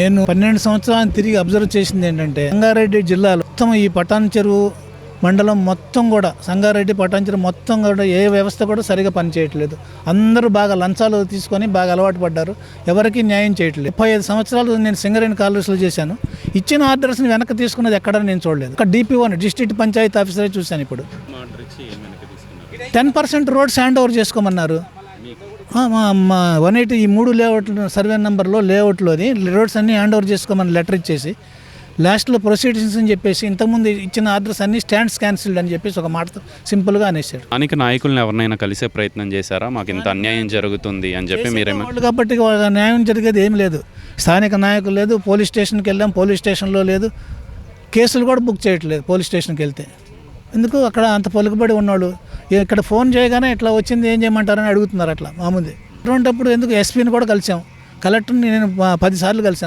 నేను పన్నెండు సంవత్సరాలు తిరిగి అబ్జర్వ్ చేసింది ఏంటంటే సంగారెడ్డి జిల్లాలో మొత్తం ఈ పటాన్ చెరువు మండలం మొత్తం కూడా సంగారెడ్డి పటాన్ చెరువు మొత్తం కూడా ఏ వ్యవస్థ కూడా సరిగా పనిచేయట్లేదు. అందరూ బాగా లంచాలు తీసుకొని బాగా అలవాటు పడ్డారు. ఎవరికీ న్యాయం చేయట్లేదు. ముప్పై ఐదు సంవత్సరాలు నేను సింగరేణి కాలేజీలో చేశాను. ఇచ్చిన ఆర్డర్స్ని వెనక్కి తీసుకున్నది ఎక్కడ నేను చూడలేదు. ఒక డిపిఓని డిస్ట్రిక్ట్ పంచాయతీ ఆఫీసరే చూశాను ఇప్పుడు. Ten percent roads hand over చేసుకోమన్నారు. మా మా వన్ ఎయిటీ ఈ మూడు లేఅవుట్లు సర్వే నెంబర్లో లేఅవుట్లోని రోడ్స్ అన్ని హ్యాండ్ ఓవర్ చేసుకోమని లెటర్ ఇచ్చేసి లాస్ట్లో ప్రొసీడింగ్స్ అని చెప్పేసి ఇంతకుముందు ఇచ్చిన ఆర్డర్స్ అన్ని స్టాండ్స్ క్యాన్సిల్డ్ అని చెప్పేసి ఒక మాట సింపుల్గా అనేసాడు స్థానిక నాయకులను ఎవరినైనా కలిసే ప్రయత్నం చేశారా? మాకు ఇంత అన్యాయం జరుగుతుంది అని చెప్పి మీరేమో కాబట్టి న్యాయం జరిగేది ఏం లేదు. స్థానిక నాయకులు లేదు పోలీస్ స్టేషన్కి వెళ్ళాం పోలీస్ స్టేషన్లో లేదు. కేసులు కూడా బుక్ చేయట్లేదు పోలీస్ స్టేషన్కి వెళ్తే. ఎందుకు? అక్కడ అంత పలుకుబడి ఉన్నవాళ్ళు ఇక్కడ ఫోన్ చేయగానే ఇట్లా వచ్చింది ఏం చేయమంటారని అడుగుతున్నారు అట్లా మామూలు అటువంటిప్పుడు ఎందుకు ఎస్పీని కూడా కలిసాం. కలెక్టర్ని నేను పదిసార్లు కలిసాను.